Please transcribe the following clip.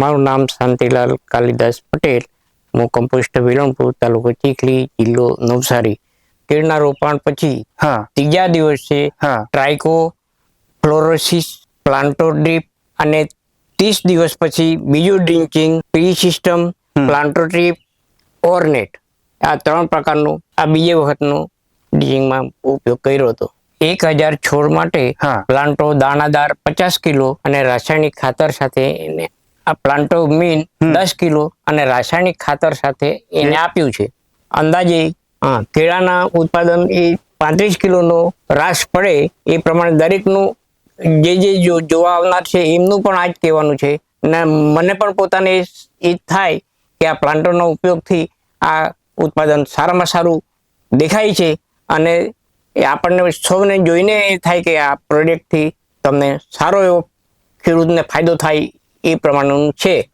મારું નામ શાંતિલાલ કાલિદાસ પટેલ. હું કમ્પોસ્ટ વિલણપુર તાલુકો ચીખલી જિલ્લો નવસારી. કેળના રોપાણ પછી હા. ત્રીજા દિવસે ટ્રાઇકો ફ્લોરોસિસ પ્લાન્ટો ડ્રીપ અને ત્રીસ દિવસ પછી બીજું ડ્રિંચિંગ પી સિસ્ટમ પ્લાન્ટો ડ્રીપ ઓર્નેટ. આ ત્રણ પ્રકારનું આ બીજે વખતનું ડ્રિંચિંગમાં ઉપયોગ કર્યો હતો. એક હજાર છોડ માટે પ્લાન્ટો દાણાદાર પચાસ કિલો અને રાસાયણિક ખાતર સાથે એને આ પ્લાન્ટો મીન દસ કિલો અને રાસાયણિક ખાતર સાથે એને આપ્યું છે. અંદાજે હા, કેળાના ઉત્પાદન એ પાંત્રીસ કિલોનો રાસ પડે એ પ્રમાણે દરેકનું જે જે જોવા આવનાર છે એમનું પણ આ જ કહેવાનું છે. ને મને પણ પોતાને એ થાય કે આ પ્લાન્ટોનો ઉપયોગથી આ ઉત્પાદન સારામાં સારું દેખાય છે અને એ આપણને સૌને જોઈને એ થાય કે આ પ્રોડક્ટથી તમને સારો એવો ખેડૂતને ફાયદો થાય એ પ્રમાણેનું છે.